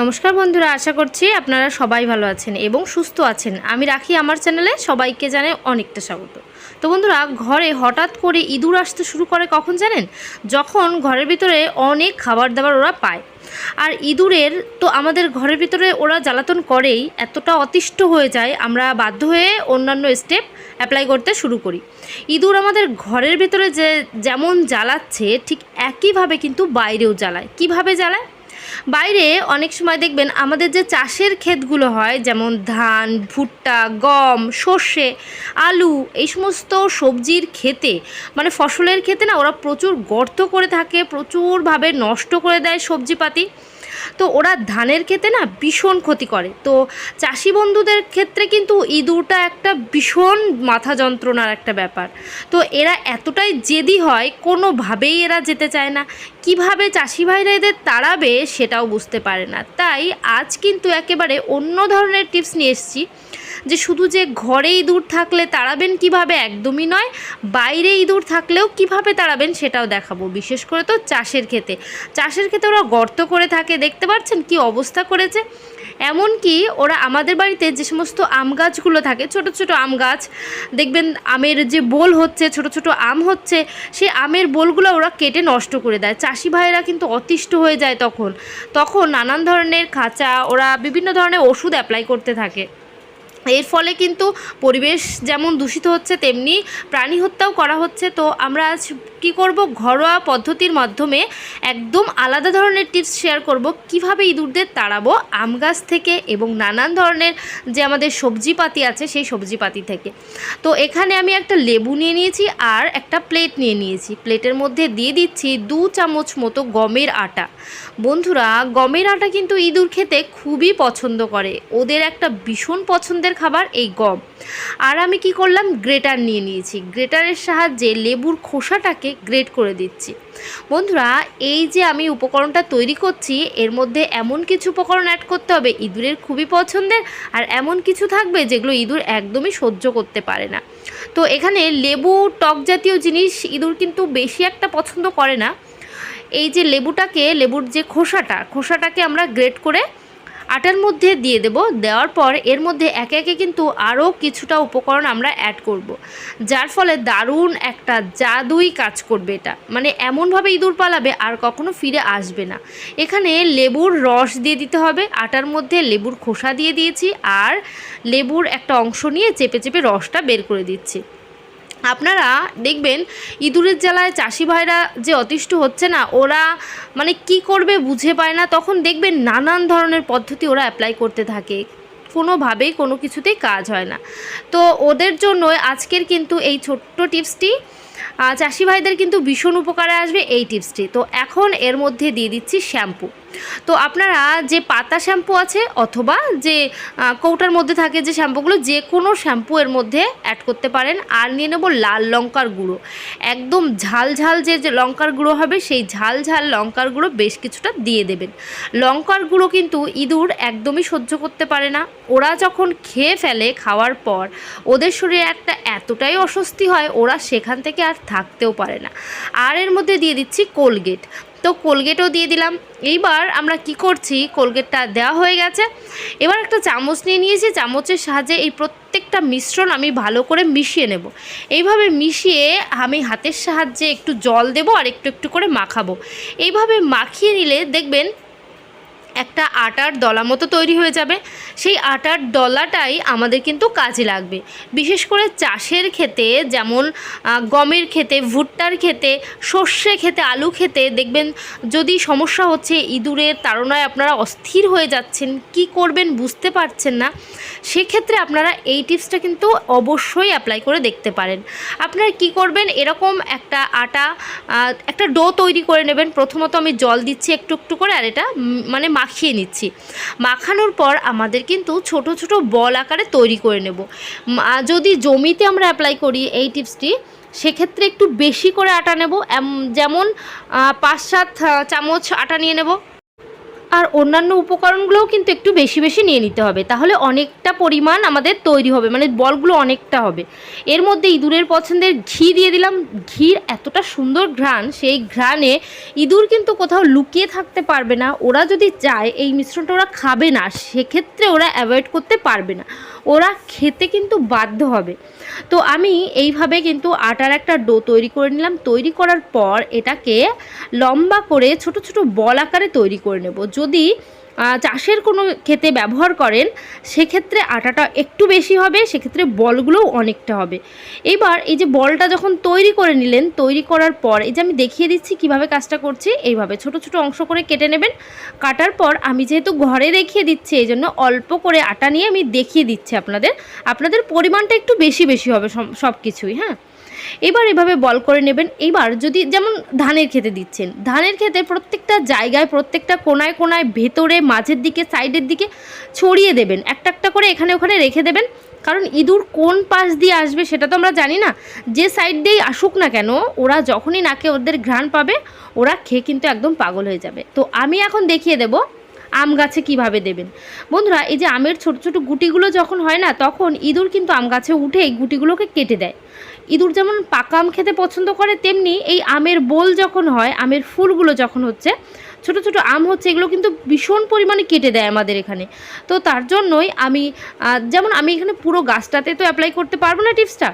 নমস্কার বন্ধুরা, আশা করছি আপনারা সবাই ভালো আছেন এবং সুস্থ আছেন। আমি রাখি আমার চ্যানেলে, সবাইকে জানে অনেকটা স্বাগত। তো বন্ধুরা, ঘরে হঠাৎ করে ইঁদুর আসতে শুরু করে কখন জানেন? যখন ঘরের ভিতরে অনেক খাবার দাবার ওরা পায়। আর ইঁদুরের তো আমাদের ঘরের ভিতরে ওরা জ্বালাতন করেই এতটা অতিষ্ঠ হয়ে যায়, আমরা বাধ্য হয়ে অন্যান্য স্টেপ অ্যাপ্লাই করতে শুরু করি। ইঁদুর আমাদের ঘরের ভিতরে যে যেমন জ্বালাচ্ছে, ঠিক একইভাবে কিন্তু বাইরেও জ্বালায়। কীভাবে জ্বালায়? বাইরে অনেক সময় দেখবেন আমাদের যে চাষের ক্ষেতগুলো হয়, যেমন ধান, ভুট্টা, গম, সর্ষে, আলু, এই সমস্ত সবজির ক্ষেতে মানে ফসলের ক্ষেতে না ওরা প্রচুর গর্ত করে থাকে, প্রচুরভাবে নষ্ট করে দেয় সবজিপাতি। তো ওরা ধানের ক্ষেতে না ভীষণ ক্ষতি করে। তো চাষি বন্ধুদের ক্ষেত্রে কিন্তু ইঁদুরটা একটা ভীষণ মাথা যন্ত্রণার একটা ব্যাপার। তো এরা এতটাই জেদি হয়, কোনোভাবেই এরা যেতে চায় না। কীভাবে চাষি ভাইরা এদের তাড়াবে সেটাও বুঝতে পারে না। তাই আজ কিন্তু একেবারে অন্য ধরনের টিপস নিয়ে এসেছি। যে শুধু যে ঘরে ইঁদুর থাকলে তাড়াবেন কীভাবে একদমই নয়, বাইরে ইঁদুর থাকলেও কীভাবে তাড়াবেন সেটাও দেখাবো। বিশেষ করে তো চাষের ক্ষেতে। চাষের ক্ষেতে ওরা গর্ত করে থাকে, দেখতে পাচ্ছেন কি অবস্থা করেছে? এমনকি ওরা আমাদের বাড়িতে যে সমস্ত আম গাছগুলো থাকে, ছোট ছোট আম গাছ, দেখবেন আমের যে বোল হচ্ছে, ছোট ছোট আম হচ্ছে সেই আমের বোলগুলো ওরা কেটে নষ্ট করে দেয়। চাষি ভাইরা কিন্তু অতিষ্ঠ হয়ে যায় তখন। তখন নানান ধরনের খাঁচা, ওরা বিভিন্ন ধরনের ওষুধ অ্যাপ্লাই করতে থাকে। এর ফলে কিন্তু পরিবেশ যেমন দূষিত হচ্ছে, তেমনি প্রাণী হত্যাও করা হচ্ছে। তো আমরা আজ কী করব? ঘরোয়া পদ্ধতির মাধ্যমে একদম আলাদা ধরনের টিপস শেয়ার করব। কীভাবে ইঁদুরদের তাড়াবো? আম গাছ থেকে এবং নানান ধরনের যে আমাদের সবজিপাতি আছে, সেই সবজিপাতি থেকে। তো এখানে আমি একটা লেবু নিয়ে নিয়েছি আর একটা প্লেট নিয়ে নিয়েছি। প্লেটের মধ্যে দিয়ে দিচ্ছি দু চামচ মতো গমের আটা। বন্ধুরা, গমের আটা কিন্তু ইঁদুর খেতে খুবই পছন্দ করে। ওদের একটা ভীষণ পছন্দের খাবার এই গম। আর আমি কি করলাম? গ্রেটার নিয়ে নিয়েছি। গ্রেটারের সাহায্যে লেবুর খোসাটাকে গ্রেট করে দিচ্ছি। বন্ধুরা, এই যে আমি উপকরণটা তৈরি করছি, এর মধ্যে এমন কিছু উপকরণ অ্যাড করতে হবে, ইঁদুরের খুবই পছন্দের, আর এমন কিছু থাকবে যেগুলো ইঁদুর একদমই সহ্য করতে পারে না। তো এখানে লেবু, টক জাতীয় জিনিস ইঁদুর কিন্তু বেশি একটা পছন্দ করে না। এই যে লেবুটাকে, লেবুর যে খোসাটা, খোসাটাকে আমরা গ্রেট করে আটার মধ্যে দিয়ে দেব। দেওয়ার পর এর মধ্যে একে একে কিন্তু আরও কিছুটা উপকরণ আমরা অ্যাড করব। যার ফলে দারুণ একটা জাদুই কাজ করবে এটা। মানে এমনভাবে ইঁদুর পালাবে, আর কখনো ফিরে আসবে না। এখানে লেবুর রস দিয়ে দিতে হবে, আটার মধ্যে লেবুর খোসা দিয়ে দিয়েছি, আর লেবুর একটা অংশ নিয়ে চেপে চেপে রসটা বের করে দিচ্ছি। আপনারা দেখবেন ইঁদুরের জ্বালায় চাষি ভাইরা যে অতিষ্ঠ হচ্ছে না, ওরা মানে কি করবে বুঝে পায় না। তখন দেখবেন নানান ধরনের পদ্ধতি ওরা অ্যাপ্লাই করতে থাকে। কোনোভাবেই কোনো কিছুতেই কাজ হয় না। তো ওদের জন্য আজকের কিন্তু এই ছোট্ট টিপসটি চাষি ভাইদের কিন্তু ভীষণ উপকারে আসবে এই টিপসটি। তো এখন এর মধ্যে দিয়ে দিচ্ছি শ্যাম্পু। তো আপনারা যে পাতা শ্যাম্পু আছে অথবা যে কৌটার মধ্যে থাকে যে শ্যাম্পুগুলো, যে কোনো শ্যাম্পু এর মধ্যে অ্যাড করতে পারেন। আর নিয়ে নেব লাল লঙ্কার গুঁড়ো। একদম ঝাল ঝাল যে যে লঙ্কার গুঁড়ো হবে, সেই ঝাল ঝাল লঙ্কার গুঁড়ো বেশ কিছুটা দিয়ে দেবেন। লঙ্কার গুঁড়ো কিন্তু ইঁদুর একদমই সহ্য করতে পারে না। ওরা যখন খেয়ে ফেলে খাওয়ার পর, ওদের শরীরে একটা এতটাই অস্বস্তি হয়, ওরা সেখান থেকে আর থাকতেও পারে না। আর এর মধ্যে দিয়ে দিচ্ছি কোলগেট। তো কোলগেটও দিয়ে দিলাম। এইবার আমরা কি করছি? কোলগেটটা দেওয়া হয়ে গেছে। এবার একটা চামচ নিয়ে নিয়েছি। চামচের সাহায্যে এই প্রত্যেকটা মিশ্রণ আমি ভালো করে মিশিয়ে নেব। এইভাবে মিশিয়ে আমি হাতের সাহায্যে একটু জল দেব আর একটু একটু করে মাখাবো। এইভাবে মাখিয়ে নিলে দেখবেন একটা আটার দলা মতো তৈরি হয়ে যাবে। সেই আটার দলাটাই আমাদের কিন্তু কাজে লাগবে। বিশেষ করে চাষের ক্ষেতে যেমন গমের ক্ষেতে, ভুট্টার ক্ষেতে, সর্ষে খেতে আলু খেতে দেখবেন যদি সমস্যা হচ্ছে, ইঁদুরের তাড়নায় আপনারা অস্থির হয়ে যাচ্ছেন, কি করবেন বুঝতে পারছেন না, সেক্ষেত্রে আপনারা এই টিপসটা কিন্তু অবশ্যই অ্যাপ্লাই করে দেখতে পারেন। আপনারা কি করবেন, এরকম একটা আটা একটা ডো তৈরি করে নেবেন। প্রথমত আমি জল দিচ্ছি একটু একটু করে, আর এটা মানে মাখিয়ে নিচ্ছি। মাখানোর পর আমাদের কিন্তু ছোট ছোট বল আকারে তৈরি করে নেব। যদি জমিতে আমরা অ্যাপ্লাই করি এই টিপসটি, সেক্ষেত্রে একটু বেশি করে আটা নেব। যেমন পাঁচ, সাত চামচ আটা নিয়ে নেব। আর অন্যান্য উপকরণগুলোও কিন্তু একটু বেশি বেশি নিয়ে নিতে হবে। তাহলে অনেকটা পরিমাণ আমাদের তৈরি হবে মানে বলগুলো অনেকটা হবে। এর মধ্যে ইঁদুরের পছন্দের ঘি দিয়ে দিলাম। ঘির এতটা সুন্দর ঘ্রাণ, সেই ঘ্রাণে ইঁদুর কিন্তু কোথাও লুকিয়ে থাকতে পারবে না। ওরা যদি চায়, এই মিশ্রণটা ওরা খাবে না, সেক্ষেত্রে ওরা অ্যাভয়েড করতে পারবে না। ওরা খেতে কিন্তু বাধ্য হবে। তো আমি এইভাবে কিন্তু আটার একটা ডো তৈরি করে নিলাম। তৈরি করার পর এটাকে লম্বা করে ছোট ছোট বল আকারে তৈরি করে নেব। যদি চাষের কোনো খেতে ব্যবহার করেন, সেক্ষেত্রে আটাটা একটু বেশি হবে, সেক্ষেত্রে বলগুলোও অনেকটা হবে। এবার এই যে বলটা যখন তৈরি করে নিলেন, তৈরি করার পর এই যে আমি দেখিয়ে দিচ্ছি কীভাবে কাজটা করছি, এইভাবে ছোট ছোট অংশ করে কেটে নেবেন। কাটার পর আমি যেহেতু ঘরে দেখিয়ে দিচ্ছি, এই জন্য অল্প করে আটা নিয়ে আমি দেখিয়ে দিচ্ছি আপনাদের। আপনাদের পরিমাণটা একটু বেশি বেশি হবে সব কিছুই হ্যাঁ? এবার এভাবে বল করে নেবেন। এবার যদি যেমন ধানের খেতে দিচ্ছেন, ধানের খেতে প্রত্যেকটা জায়গায়, প্রত্যেকটা কোনায় কোনায় ভেতরে, মাঝের দিকে, সাইডের দিকে ছড়িয়ে দেবেন। একটা একটা করে এখানে ওখানে রেখে দেবেন। কারণ ইঁদুর কোন পাশ দিয়ে আসবে সেটা তো আমরা জানি না। যে সাইড দিয়েই আসুক না কেন, ওরা যখনই নাকে ওদের ঘ্রাণ পাবে, ওরা খেয়ে কিন্তু একদম পাগল হয়ে যাবে। তো আমি এখন দেখিয়ে দেবো আম গাছে কীভাবে দেবেন। বন্ধুরা, এই যে আমের ছোট ছোট গুটিগুলো যখন হয় না, তখন ইঁদুর কিন্তু আম গাছে উঠে গুটিগুলোকে কেটে দেয়। ইঁদুর যেমন পাকা আম খেতে পছন্দ করে, তেমনি এই আমের বোল যখন হয়, আমের ফুলগুলো যখন হচ্ছে, ছোট ছোট আম হচ্ছে, এগুলো কিন্তু ভীষণ পরিমাণে কেটে দেয় আমাদের এখানে। তো তার জন্যই আমি যেমন আমি এখানে পুরো গাছটাতে তো অ্যাপ্লাই করতে পারব না টিপসটা।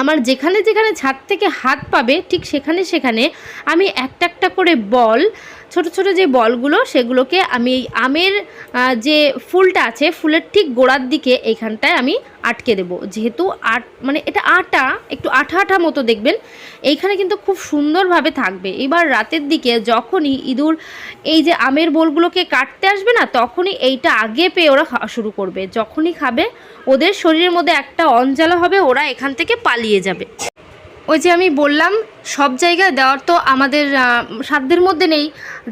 আমার যেখানে যেখানে ছাদ থেকে হাত পাবে, ঠিক সেখানে সেখানে আমি একটা একটা করে বল, ছোট ছোট যে বলগুলো, সেগুলোকে আমি আমের যে ফুলটা আছে, ফুলের ঠিক গোড়ার দিকে এইখানটায় আমি আটকে দেব। যেহেতু আট মানে এটা আটা, একটু আঠা আঠা মতো দেখবেন। এইখানে কিন্তু খুব সুন্দরভাবে থাকবে। এবার রাতের দিকে যখনই ইঁদুর এই যে আমের বোলগুলোকে কাটতে আসবে না, তখনই এইটা আগে পেয়ে ওরা খাওয়া শুরু করবে। যখনই খাবে, ওদের শরীরের মধ্যে একটা অঞ্জালা হবে, ওরা এখান থেকে পালিয়ে যাবে। ওই যে আমি বললাম সব জায়গায় দেওয়ার তো আমাদের সাধ্যের মধ্যে নেই।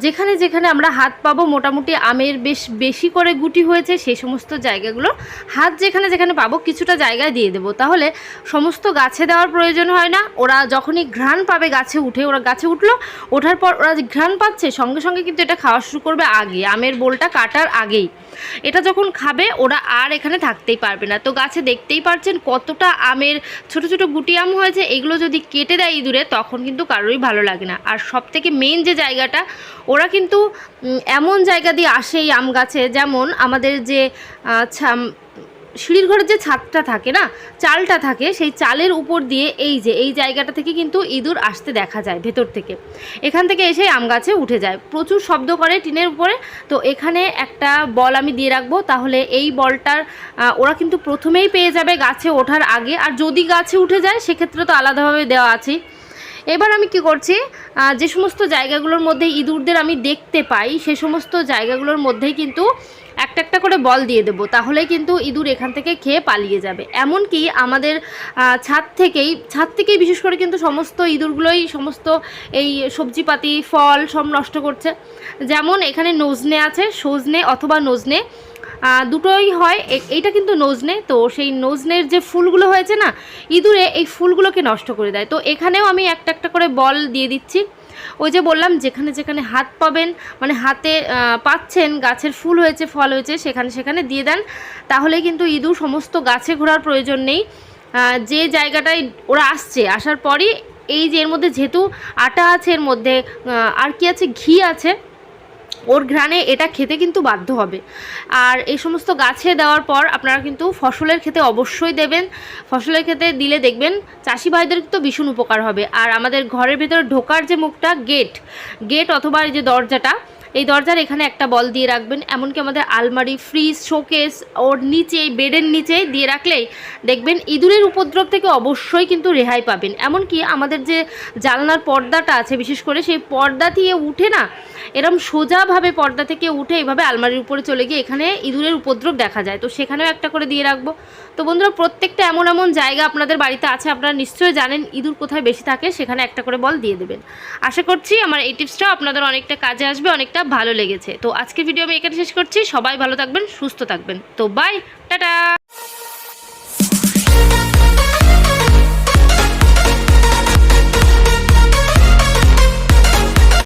যেখানে যেখানে আমরা হাত পাবো, মোটামুটি আমের বেশ বেশি করে গুটি হয়েছে, সেই সমস্ত জায়গাগুলো হাত যেখানে যেখানে পাবো, কিছুটা জায়গায় দিয়ে দেবো। তাহলে সমস্ত গাছে দেওয়ার প্রয়োজন হয় না। ওরা যখনই ঘ্রাণ পাবে গাছে উঠে, ওরা গাছে উঠল, ওঠার পর ওরা ঘ্রাণ পাচ্ছে, সঙ্গে সঙ্গে কিন্তু এটা খাওয়া শুরু করবে আগে, আমের বোলটা কাটার আগেই। এটা যখন খাবে, ওরা আর এখানে থাকতেই পারবে না। তো গাছে দেখতেই পারছেন কতটা আমের ছোট ছোট গুটি আম হয়েছে, এগুলো যদি কেটে দেয় ইঁদুরে, তখন কিন্তু কারোরই ভালো লাগে না। আর সব থেকে মেন যে জায়গাটা, ওরা কিন্তু এমন জায়গা দিয়ে আসে এই আম গাছে, যেমন আমাদের যে সিঁড়ির ঘরের যে ছাদটা থাকে না, চালটা থাকে, সেই চালের উপর দিয়ে এই যে, এই জায়গাটা থেকে কিন্তু ইঁদুর আসতে দেখা যায় ভেতর থেকে। এখান থেকে এসে আম গাছে উঠে যায়। প্রচুর শব্দ করে টিনের উপরে। তো এখানে একটা বল আমি দিয়ে রাখব, তাহলে এই বলটার ওরা কিন্তু প্রথমেই পেয়ে যাবে গাছে ওঠার আগে। আর যদি গাছে উঠে যায়, সেক্ষেত্রে তো আলাদাভাবে দেওয়া আছেই। এবার আমি কি করছি? যে সমস্ত জায়গাগুলোর মধ্যে ইঁদুরদের আমি দেখতে পাই, সে সমস্ত জায়গাগুলোর মধ্যেই কিন্তু একটা একটা করে বল দিয়ে দেবো, তাহলেই কিন্তু ইঁদুর এখান থেকে খেয়ে পালিয়ে যাবে। এমনকি আমাদের ছাদ থেকেই ছাদ থেকেই বিশেষ করে কিন্তু সমস্ত ইঁদুরগুলোই সমস্ত এই সবজিপাতি, ফল সব নষ্ট করছে। যেমন এখানে নজনে আছে, সজনে অথবা নজনে দুটোই হয়। এইটা কিন্তু নজনে। তো সেই নজনের যে ফুলগুলো হয়েছে না, ইঁদুরে এই ফুলগুলোকে নষ্ট করে দেয়। তো এখানেও আমি একটা একটা করে বল দিয়ে দিচ্ছি। ওই যে বললাম, যেখানে যেখানে হাত পাবেন মানে হাতে পাচ্ছেন, গাছের ফুল হয়েছে, ফল হয়েছে, সেখানে সেখানে দিয়ে দেন। তাহলে কিন্তু ইঁদুর সমস্ত গাছে ঘোরার প্রয়োজন নেই। যে জায়গাটায় ওরা আসছে, আসার পরই এই যে এর মধ্যে যেহেতু আটা আছে এর মধ্যে আর কি আছে? ঘি আছে। ওর ঘ্রাণে এটা খেতে কিন্তু বাধ্য হবে। আর এই সমস্ত গাছে দেওয়ার পর আপনারা কিন্তু ফসলের খেতে অবশ্যই দেবেন। ফসলের খেতে দিলে দেখবেন চাষি ভাইদের তো ভীষণ উপকার হবে। আর আমাদের ঘরের ভেতরে ঢোকার যে মুখটা গেট গেট অথবা এই যে দরজাটা এই দরজার এখানে একটা বল দিয়ে রাখবেন, এমনকি আমাদের আলমারি ফ্রিজ শোকেস ওর নিচে, বেডের নিচে দিয়ে রাখলেই দেখবেন ইঁদুরের উপদ্রব থেকে অবশ্যই কিন্তু রেহাই পাবেন। এমনকি আমাদের যে জানলার পর্দাটা আছে, বিশেষ করে সেই পর্দা দিয়ে উঠে না, এরম সোজাভাবে পর্দা থেকে উঠে এভাবে আলমারির উপরে চলে গিয়ে এখানে ইঁদুরের উপদ্রব দেখা যায়। তো সেখানেও একটা করে দিয়ে রাখব। তো বন্ধুরা, প্রত্যেকটা এমন এমন জায়গা আপনাদের বাড়িতে আছে, আপনারা নিশ্চয়ই জানেন ইঁদুর কোথায় বেশি থাকে, সেখানে একটা করে বল দিয়ে দেবেন। আশা করছি আমার এই টিপসটাও আপনাদের অনেকটা কাজে আসবে, অনেকটা ভালো লেগেছে। তো আজকের ভিডিও আমি এখানে শেষ করছি। সবাই ভালো থাকবেন, সুস্থ থাকবেন। তো বাই টাটা!